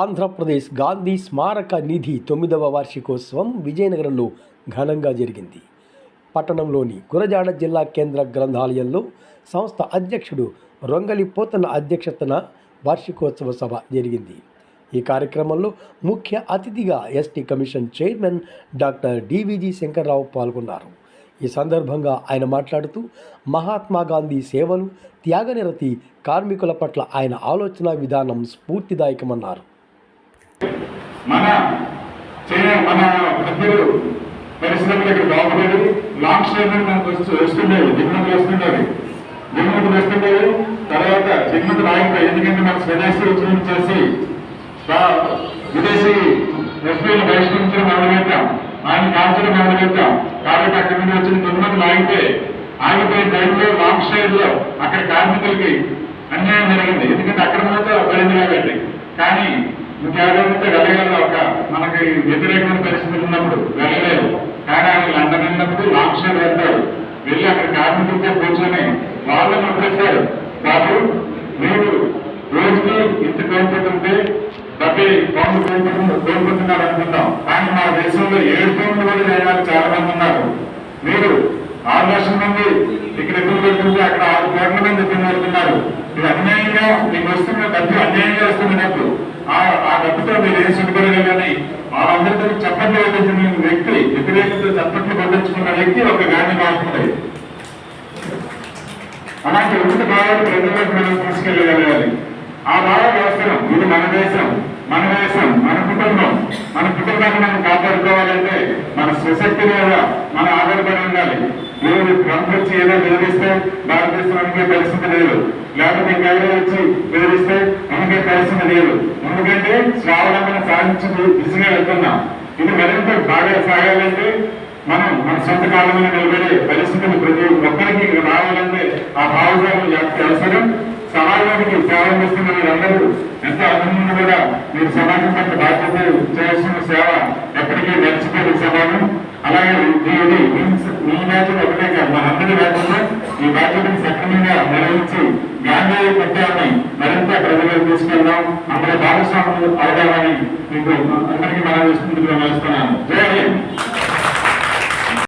ఆంధ్రప్రదేశ్ గాంధీ స్మారక నిధి తొమ్మిదవ వార్షికోత్సవం విజయనగరంలో ఘనంగా జరిగింది. పట్టణంలోని గురజాడ జిల్లా కేంద్ర గ్రంథాలయంలో సంస్థ అధ్యక్షుడు రొంగలి పోతన అధ్యక్షతన వార్షికోత్సవ సభ జరిగింది. ఈ కార్యక్రమంలో ముఖ్య అతిథిగా ST commission chairman doctor DVG Shankarrao పాల్గొన్నారు. ఈ సందర్భంగా ఆయన మాట్లాడుతూ మహాత్మా గాంధీ సేవలు త్యాగనిరతి కార్మికుల పట్ల ఆయన ఆలోచన విధానం స్ఫూర్తిదాయకమన్నారు. మన మన పెద్దలు పరిశ్రమలు ఇక్కడ బాగుండేది లాంగ్ స్టేట్మెంట్ మనకు వస్తూ వస్తుండేవి. దిగుమతి వస్తుండేవి. దిగుమతి వస్తుండేవి. తర్వాత దిగుమతి రాయిపోయి ఎందుకంటే మన స్వదేశీ ఉద్యమం చేసి విదేశీ వస్తువులు బహిష్కరించడం మొదలుపెట్టాం. ఆయన కాల్చడం మొదలుపెట్టాం. కాబట్టి అక్కడి నుండి వచ్చిన దిగుమతులు ఆగిపోయి ఆగిపోయిన టైంలో లాంగ్ స్టైల్లో అక్కడ కార్మికులకి అన్యాయం జరిగింది. ఎందుకంటే అక్కడ మాత్రం పడింది కాబట్టి కానీ ఇంకేదైతే వెళ్ళగలరు ఒక మనకి వ్యతిరేకమైన పరిస్థితులు ఉన్నప్పుడు వెళ్ళలేదు. కానీ ఆయన లండన్ వెళ్ళినప్పుడు లాంగ్ వెళ్తాడు వెళ్ళి అక్కడ కార్మికులతో కూర్చొని వాళ్ళని ఒప్పేస్తాడు బాబు మీరు రోజుకి ఇంత కోల్పోతుంటే డెబ్బై పౌండ్లు కోల్పోతుంది కోల్పోతున్నారు అనుకుంటాం. కానీ మా దేశంలో ఏడు పౌండ్లు కూడా జనాలు చాలా మంది ఉన్నారు. మీరు ఆరు లక్షల మంది ఇక్కడ ఇబ్బంది పెడుతుంటే అక్కడ ఆరు కోట్ల మంది ఇబ్బంది పడుతున్నారు ఇది అన్యాయంగా మీకు వస్తున్న డబ్బు అన్యాయంగా వస్తుంది ఆ ఆ డబ్బుతో మీరు ఏం కానీ వాళ్ళందరితో చప్పట్లు కొట్టించిన వ్యక్తి వ్యతిరేకంతో చప్పట్లు కొట్టించుకున్న వ్యక్తి ఒక గాంధీ మహాత్ముడే అలాంటి ఉన్నత భావాలు ప్రజలకు మనం తీసుకెళ్ళగలగాలి. ఆ భావం అవసరం ఇది మన దేశం మన దేశం మన కుటుంబం మన కుటుంబాన్ని మనం కాపాడుకోవాలంటే మన సొసైటీ మీద మన ఆధారపడి ఉండాలి. దేవుడు ట్రంప్ వచ్చి ఏదో బెదిరిస్తే భారతదేశానికి తెలిసింది లేదు. లేకపోతే ఇంకెవరో వచ్చి బెదిరిస్తే మనకే తెలిసింది లేదు. ఎందుకంటే స్వావలంబన సాధించి దిశగా వెళ్తున్నాం ఇది మరింత బాగా సాగాలంటే మనం మన సొంత కాలంలో నిలబడే పరిస్థితులు ప్రతి ఒక్కరికి రావాలంటే ఆ భావజాలం యొక్క అవసరం. సమాజానికి సేవ చేస్తున్న మీరందరూ ఎంత అభివృద్ధి కూడా మీరు సమాజం పట్ల బాధ్యత చేస్తున్న సేవ ఎప్పటికీ మర్చిపోయే సమాజం. అలాగే దీని మీ బాధ్యత ఒకటే కాదు మనందరి బాధ్యత. ఈ బాధ్యతను సక్రమంగా నిర్వహించి గాంధీ పట్టాన్ని మరింత ప్రజలకు తీసుకెళ్దాం. అందులో భాగస్వాములు అవడాలని మీకు అందరికీ మనం చేసుకుంటున్నాను జయ